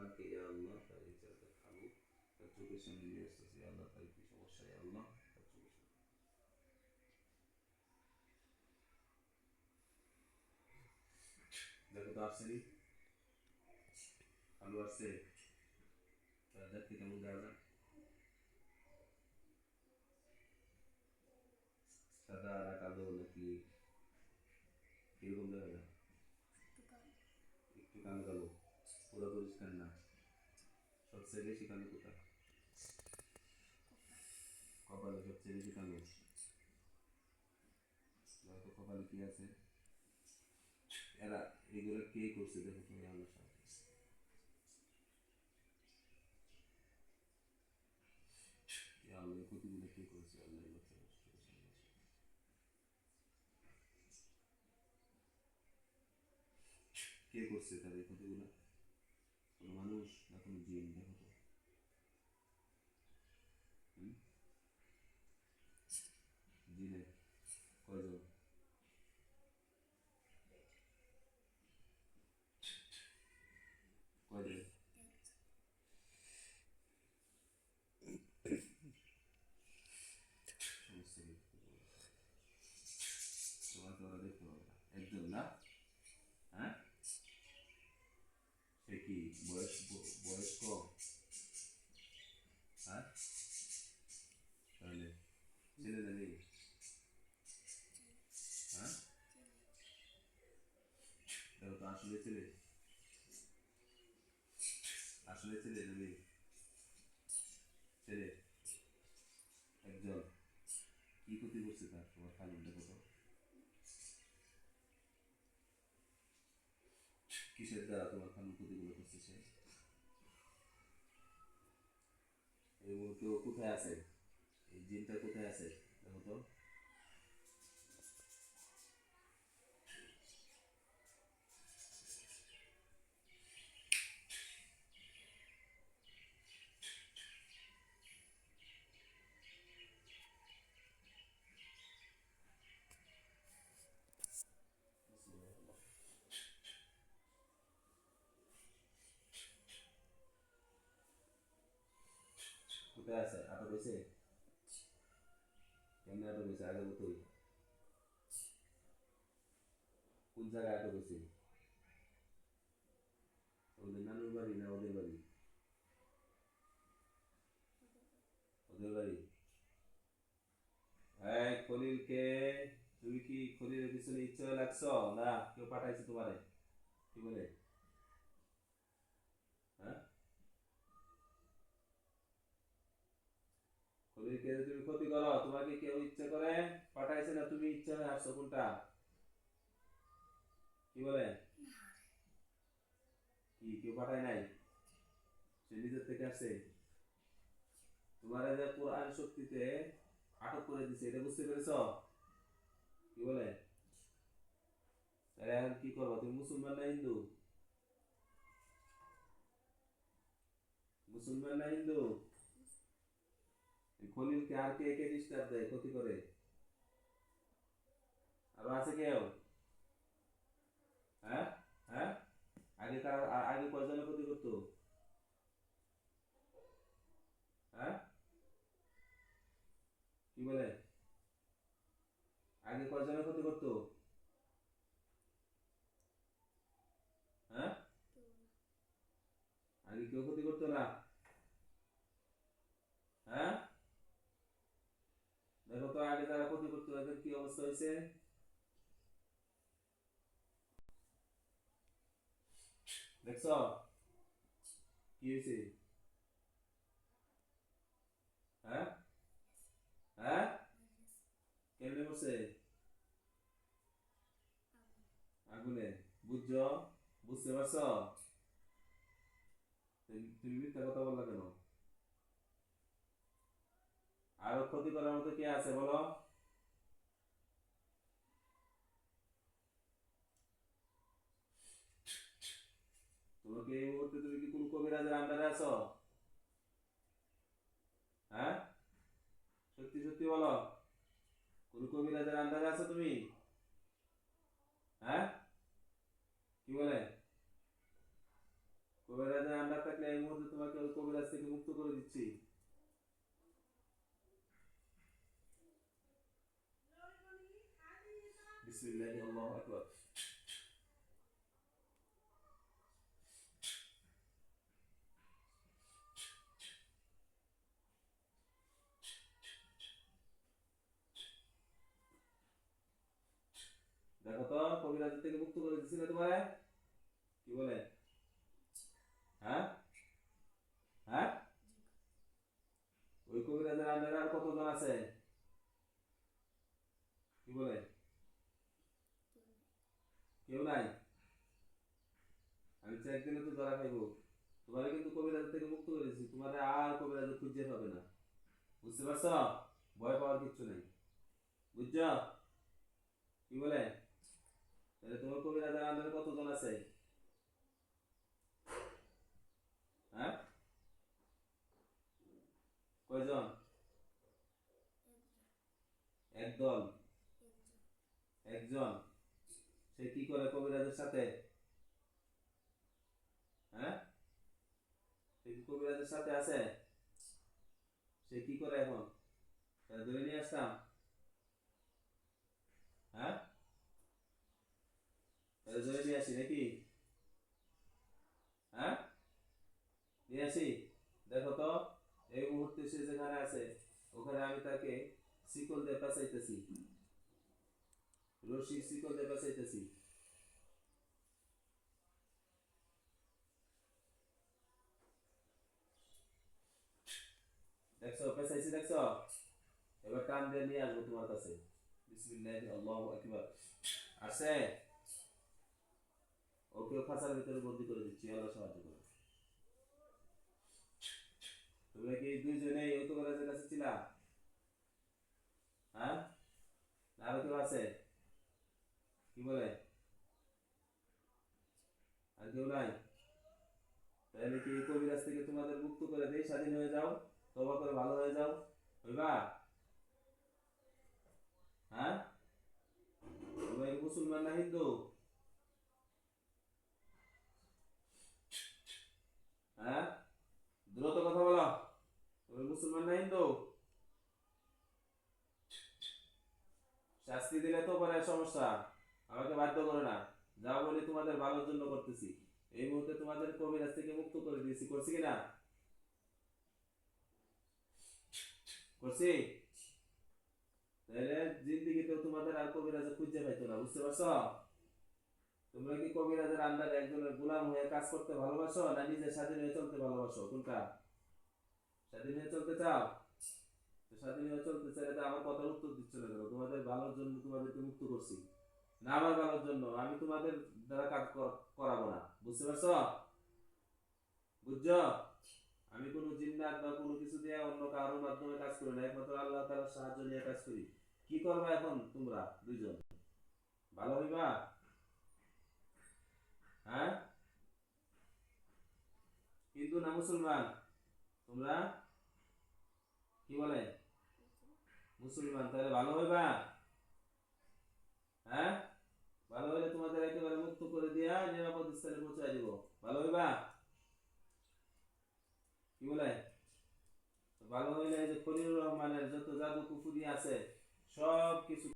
মাকে ইয়া আল্লাহ তার এই খাব তার চোখের সামনে নিয়ে আসতেছি আল্লাহ তার কি সমস্যা আল্লাহ তার চোখের সামনে দেখো তো আসছেনি আলু আসছে দেখতে কেমন যায় সাদা আর কালো নাকি কীরকম দেখা যায় একটু কালো কালো পুরো পরিষ্কার না বেশি কালো কোথা কপালে সবচেয়ে বেশি কালো। দেখো কপালে কি আছে? এরা এগুলো কে করছে দেখো তুমি আমার কে করেছে? আল্লাহ। কে করছে কোনো মানুষ না কোনো জিন? দেখো তো হুম? জিনে কয়জন কয়জন সমস্যা নেই তোমাকে ওরা দেখতে পাবে না একজন না হ্যাঁ সে কি বয়স ব- বয়স কম হ্যাঁ তাহলে ছেলে না মেয়ে হ্যাঁ দেখো তো আসলে ছেলে আসলে ছেলে না মেয়ে ছেলে একজন কি ক্ষতি করছে তার তোমার খালি দেখো তো কিসের দ্বারা তোমার খালু ক্ষতিগুলো করছে সে এই মুহূর্তে কোথায় আছে এই জিনটা কোথায় আছে দেখো তো কোথায় আছে আটক হয়েছে কেমনে আটক হয়েছে আগে মতোই কোন জায়গায় আটক হয়েছে ওদের নানুর বাড়ি না ওদের বাড়ি ওদের বাড়ি এই খলিলকে তুমি কি খলিলের পিছনে ইচ্ছে হয়ে লাগছ না কেউ পাঠাইছে তোমারে কি বলে হ্যাঁ যদি তুমি ক্ষতি করো, তোমাকে কেউ ইচ্ছে করে পাঠাইছে না, তুমি ইচ্ছে হয়ে আসছো কোনটা? কি বলে? কি, কেউ পাঠায় নাই? সে নিজের থেকে আসছে। তোমার যে কোরআন শক্তিতে আটক করে দিছে, এটা বুঝতে পেরেছ? কি বলে? তাহলে এখন কি করব? তুমি মুসলমান না হিন্দু? মুসলমান না হিন্দু? খলিলকে আর কে কে ডিস্টার্ব দেয়? ক্ষতি করে? আরও আছে কেউ? হ্যাঁ? হ্যাঁ? আগে কার আগে কয়জনের ক্ষতি করতো? হ্যাঁ? কি বলে? আগে কয়জনের ক্ষতি করতো? হ্যাঁ? আগে কেউ ক্ষতি করতো না হ্যাঁ দেখো তো আগে যারা ক্ষতি করতো এদের কি অবস্থা হয়েছে? দেখছ? কি হয়েছে? হ্যাঁ? হ্যাঁ? আগুনে। বুঝছ? বুঝতে পারছ? তুমি মিথ্যা কথা বললা কেন? আরও ক্ষতি করার মতো কে আছে বলো তোমাকে এই মুহূর্তে তুমি কি কোন কবিরাজের আন্ডারে আছো? হ্যাঁ? সত্যি সত্যি বলো। কোন কবিরাজের আন্ডারে আছো তুমি? হ্যাঁ? কি বলে? কবিরাজের আন্ডার থাকলে এই মুহূর্তে তোমাকে ওই কবিরাজ থেকে মুক্ত করে দিচ্ছি। বিসমিল্লাহি আল্লাহু আকবার দেখো তো, কবিরাজ থেকে মুক্ত করে দিচ্ছি তোমারে? কি বলে? হ্যাঁ? হ্যাঁ? ওই কবিরাজের আন্ডারে আর কতজন আছে? কি বলে? কেউ নাই? আমি চেক দিলে তো ধরা খাইবো। তোমারে কিন্তু কবিরাজ থেকে মুক্ত করে দিচ্ছি তোমারে আর কবিরাজ খুঁজে পাবে না। বুঝতে পারছ? ভয় পাওয়ার কিচ্ছু নেই। বুঝছ? কি বলে? তাহলে তোমার কবিরাজের আন্ডারে কতজন আছে? হ্যাঁ? কয়জন? একদল। একজন। সে কি করে কবিরাজের সাথে? হ্যাঁ? কবিরাজের সাথে আছে? সে কি করে এখন? ধরে নিয়ে আসতাম হ্যাঁ ধরে নিয়ে আসি নাকি হ্যাঁ নিয়ে আসি দেখো তো এই মুহূর্তে সে যেখানে আছে ওখানে আমি তাকে শিকল দিয়ে পেঁচাইতেছি রশি শিকল দিয়ে পেঁচাইতেছি দেখছ পেঁচাইছি দেখছ এবার টান দিয়ে নিয়ে আসব তোমার কাছে বিসমিল্লাহি আল্লাহু আকবার ওকে খাঁচার ভিতরে বন্দি করে দিচ্ছি, আল্লাহ সাহায্য করে তোমরা কি দুইজনে কবিরাজের কাছে ছিলা? হ্যাঁ? আরও কেউ আছে? কি বলে? আর কেউ নাই? তাহলে কি কবিরাজ থেকে তোমাদের মুক্ত করে দেই? স্বাধীন হয়ে যাও তবা করে, ভালো হয়ে যাও। হইবা? হ্যাঁ? তোমরা মুসলমান না হিন্দু হ্যাঁ দ্রুত কথা বলো তুমি মুসলমান না হিন্দু শাস্তি দিলে তো পরে সমস্যা, আমাকে বাধ্য করে না। যা বলি তোমাদের ভালোর জন্য করতেছি। এই মুহূর্তে তোমাদের কবিরাজ থেকে মুক্ত করে দিয়েছি। করছি কিনা? করছি? তাহলে জিন্দিগিতেও তোমাদের আর কবিরাজে খুঁজে পাইতো না, বুঝতে পারছ? তোমরা কি কবিরাজের আন্ডারে একজনের গোলাম হয়ে কাজ করতে ভালোবাসো, না নিজে স্বাধীন হয়ে চলতে ভালোবাসো? কোনটা? স্বাধীন হয়ে চলতে চাও? তো স্বাধীন হয়ে চলতে চাইলে তো আমার কথার উত্তর দিচ্ছ না কেন তোমাদের ভালোর জন্য তোমাদেরকে মুক্ত করছি। না আমার ভালোর জন্য, আমি তোমাদের দ্বারা কাজ করাবো না। বুঝতে পারছ? বুঝছ? আমি কোনো জিন্নাত বা কোনো কিছু দিয়ে অন্য কারোর মাধ্যমে কাজ করি না, একমাত্র আল্লাহ তাআলার সাহায্য নিয়ে কাজ করি। কি করবা এখন তোমরা দুইজন? ভালো হইবা? হ্যাঁ? হিন্দু না মুসলমান? তোমরা? কি বলে? মুসলমান, তাহলে ভালো হইবা? হ্যাঁ? ভালো হইলে তোমাদের একেবারে মুক্ত করে দিয়া নিরাপদ স্থানে পৌঁছায় দিব। ভালো হইবা? কি বলে? ভালো হইলে যে খলিল রহমানের যত জাদু কুফুরি আছে সব কিছু